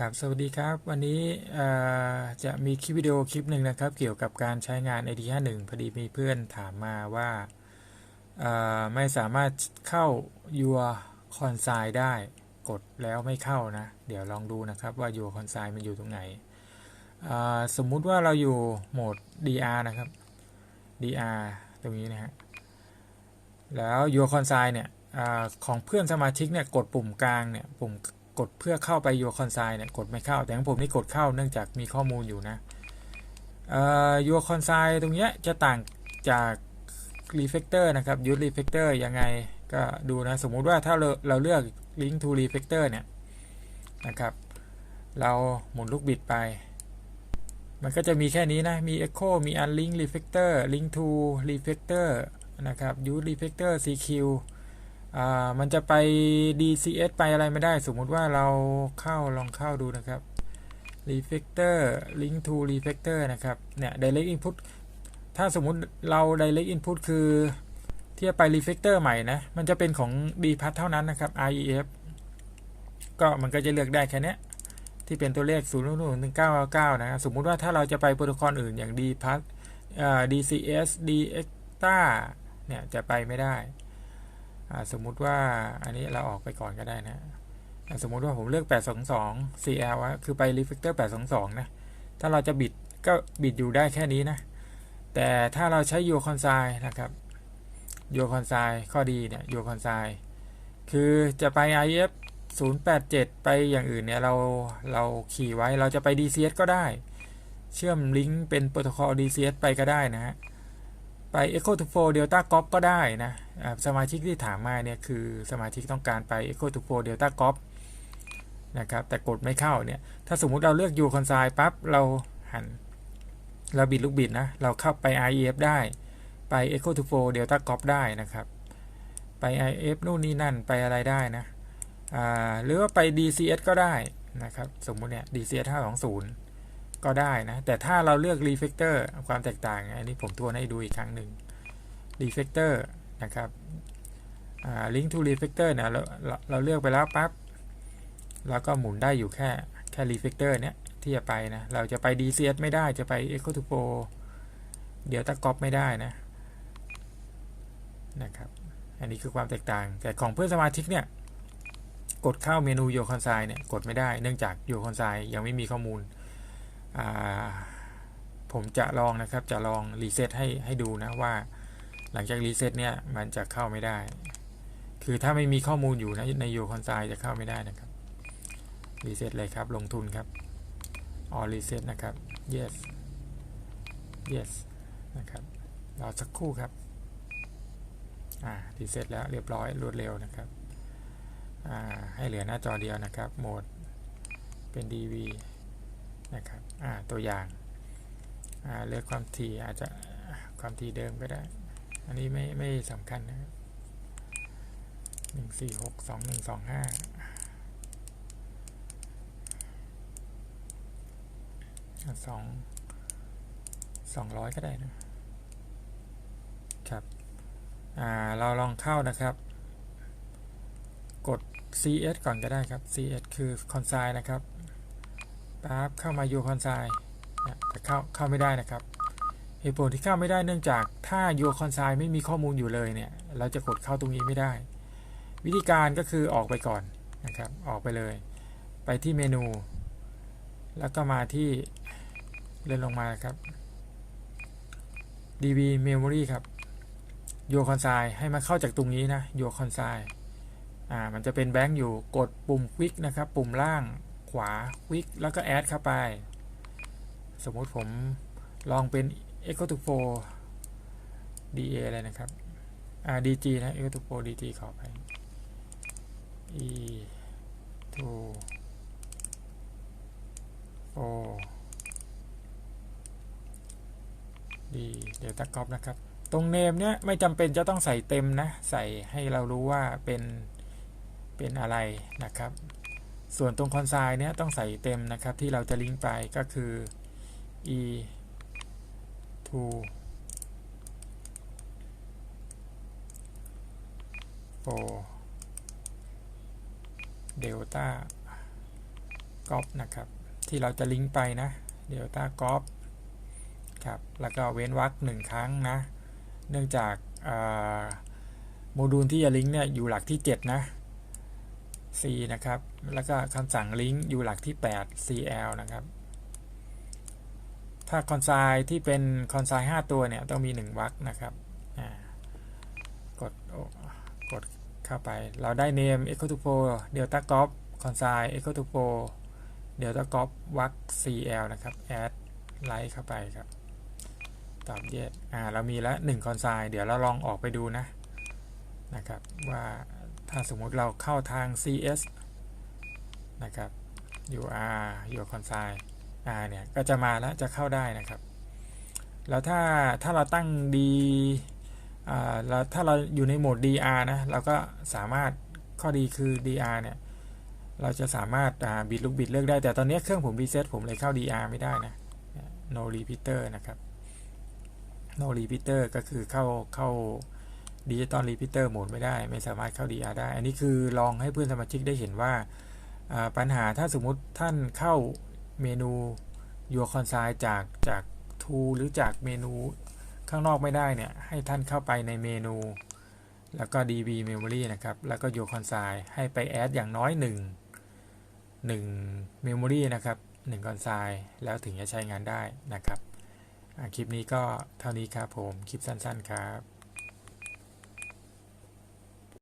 ครับสวัสดีครับ วันนี้จะมีคลิปวิดีโอคลิปหนึ่งนะครับ เกี่ยวกับการใช้งาน AD51 พอดีมีเพื่อนถามมาว่าไม่สามารถเข้า Your Console ได้กดแล้วไม่เข้านะ เดี๋ยวลองดูนะครับว่า Your Console มันอยู่ตรงไหน สมมุติว่าเราอยู่โหมด DR นะครับ DR ตรงนี้นะฮะแล้ว Your Console เนี่ยอของเพื่อนสมาชิกเนี่ยกดปุ่มกลางเนี่ยปุ่ม กดเพื่อเข้าไป Your Console เนี่ยกดไม่เข้า แต่ของผมนี่กดเข้าเนื่องจากมีข้อมูลอยู่นะเอ่อ Your Console ตรงเนี้ยจะต่างจาก Refactor นะครับ Use Refactor ยังไงก็ดูนะ สมมุติว่าถ้าเราเราเลือก Link to Refactor เนี่ยนะครับ เราหมุนลูกบิดไป มันก็จะมีแค่นี้นะ มี Echo มี Unlink Refactor Link to Refactor นะครับ Use Refactor CQ มันจะไป DCS ไปอะไรไม่ได้ สมมุติว่าเราเข้าลองเข้าดูนะครับ Refactor Link to Refactor นะครับ เนี่ย Direct Input ถ้าสมมุติเรา Direct Input คือเทียบไป Refactor ใหม่นะ มันจะเป็นของ d p a t เท่านั้นนะครับ IEF ก็มันก็จะเลือกได้แค่เนี้ยที่เป็นตัวเลข 0 0 1 1 9 9 9 นะครับ สมมุติว่าถ้าเราจะไปโปรโตคอลอื่นอย่าง d p a t อ่า DCS DEXTA เนี่ย จะไปไม่ได้ สมมุติว่าอันนี้เราออกไปก่อนก็ได้นะสมมุติว่าผมเลือก 822 CL วะคือไป refactor 822 นะ ถ้าเราจะบิดก็บิดอยู่ได้แค่นี้นะ แต่ถ้าเราใช้ Your Console นะครับ Your Console ข้อดีเนี่ย Your Console คือจะไป IF 087 ไปอย่างอื่นเนี่ย เราเราขี่ไว้เราจะไป DCS ก็ได้ เชื่อมลิงก์เป็นโปรโตคอล DCS ไปก็ได้นะฮะ ไป Echo to 4 Delta Cop ก็ได้นะ สมาชิกที่ถามมาเนี่ยคือสมาชิกต้องการไป Echo to 4 Delta Cop นะครับแต่กดไม่เข้าเนี่ย ถ้าสมมุติเราเลือก U Console ปั๊บ เราหัน เราบิดลูกบิดนะ เราเข้าไป IEF ได้ ไป Echo to 4 Delta Cop ได้นะครับ ไป IF นู่นนี่นั่นไปอะไรได้นะหรือว่าไป DCS ก็ได้นะครับ สมมุติเนี่ย DCS 520 ก็ได้นะ แต่ถ้าเราเลือก refactor ความแตกต่าง อันนี้ผมทวนให้ดูอีกครั้งหนึ่ง refactor นะครับ link to refactor เนี่ยเราเราเลือกไปแล้วปั๊บแล้วก็หมุนได้อยู่แค่แค่ refactor เนี้ยที่จะไปนะเราจะไป DCS ไม่ได้จะไป Echo to Pro เดี๋ยวตะกอบไม่ได้นะนะครับอันนี้คือความแตกต่าง แต่ของเพื่อนสมาชิกเนี่ยกดเข้าเมนู Yo Console เนี่ยกดไม่ได้เนื่องจาก Yo Console ยังไม่มีข้อมูล ผมจะลองนะครับจะลองรีเซ็ตให้ให้ดูนะว่า หลังจากรีเซ็ตเนี่ยมันจะเข้าไม่ได้ คือถ้าไม่มีข้อมูลอยู่นะในโยคอนไซจะเข้าไม่ได้นะครับรีเซ็ตเลยครับลงทุนครับออรีเซ็ตนะครับ yes yes นะครับรอสักครู่ครับอ่ารีเซ็ตแล้วเรียบร้อยรวดเร็วนะครับอ่าให้เหลือหน้าจอเดียวนะครับโหมดเป็น DV นะครับอ่าตัวอย่างอ่าเลือกความถี่อาจจะความถี่เดิมก็ได้ อันนี้ไม่ไม่สำคัญนะครับหนึ่งสี่หกสองหนึ่งสองห้าสองสองร้อยก็ได้นะครับอ่าเราลองเข้านะครับ กด CS ก่อนก็ได้ครับ CS คือ console นะครับปั๊บเข้ามา Your Console นะแต่เข้าเข้าไม่ได้นะครับ เหตุผลที่เข้าไม่ได้เนื่องจากถ้า Your Console ไม่มีข้อมูลอยู่เลยเนี่ย เราจะกดเข้าตรงนี้ไม่ได้ วิธีการก็คือออกไปก่อนนะครับ ออกไปเลย ไปที่เมนู แล้วก็มาที่เลื่อนลงมาครับ DB Memory ครับ Your Console ให้มาเข้าจากตรงนี้นะ Your Console อ่า มันจะเป็นแบงค์อยู่กดปุ่ม Quick นะครับ ปุ่มล่างขวา Quick แล้วก็ Add เข้าไป สมมติผมลองเป็น Echo to 4 DA เลยนะครับ อ่า DG นะ Echo to 4 DG ขอไป E to 4 D Delta Cop นะครับ ตรงเนมเนี้ยไม่จำเป็นจะต้องใส่เต็มนะ ใส่ให้เรารู้ว่าเป็นเป็นอะไรนะครับ ส่วนตรงคอนไซน์เนี้ยต้องใส่เต็มนะครับที่เราจะลิงก์ไปก็คือ e to 4 delta ก๊อปนะครับ ที่เราจะลิงก์ไปนะ Delta ก๊อปครับ แล้วก็เว้นวรรคหนึ่งครั้งนะ เนื่องจากาโมดูลที่จะลิงก์เนี่ยอยู่หลักที่ 7 นะ C นะครับ แล้วก็คำสั่งลิงก์อยู่หลักที่ 8 CL นะครับ ถ้าคอนไซน์ที่เป็นคอนไซน์5ตัวเนี่ยต้องมี 1วรรคนะครับกดกดเข้าไป เราได้ name equal to pro delta cop consign equal to pro delta cop วรรค CL นะครับ add light เข้าไปครับ ตอบ yes อ่าเรามีแล้ว1 consign เดี๋ยวเราลองออกไปดูนะนะครับว่าถ้าสมมติเราเข้าทาง CS นะครับ UR your consign R เนี่ยก็จะมาแล้วจะเข้าได้นะครับ แล้วถ้าถ้าเราตั้ง D อ่าเราถ้าเราอยู่ในโหมด DR นะเราก็สามารถข้อดีคือ DR เนี่ยเราจะสามารถอ่าบิดลูกบิดเลือกได้แต่ตอนนี้เครื่องผมรีเซ็ตผมเลยเข้า DR ไม่ได้นะ no repeater นะครับ no repeater ก็คือเข้าเข้าดิจิตอลรีพิเตอร์โหมดไม่ได้ ไม่สามารถเข้า DR ได้ อันนี้คือลองให้เพื่อนสมาชิกได้เห็นว่าอ่าปัญหาถ้าสมมุติท่านเข้า เมนู Your Console จากจาก to หรือจากเมนูข้างนอกไม่ได้เนี่ย ให้ท่านเข้าไปในเมนู แล้วก็ DB Memory นะครับ แล้วก็ Your Console ให้ไปแอดอย่างน้อย 1 1 Memory นะครับ1 Console แล้วถึงจะใช้งานได้นะครับคลิปนี้ก็เท่านี้ครับผม คลิปสั้นๆครับ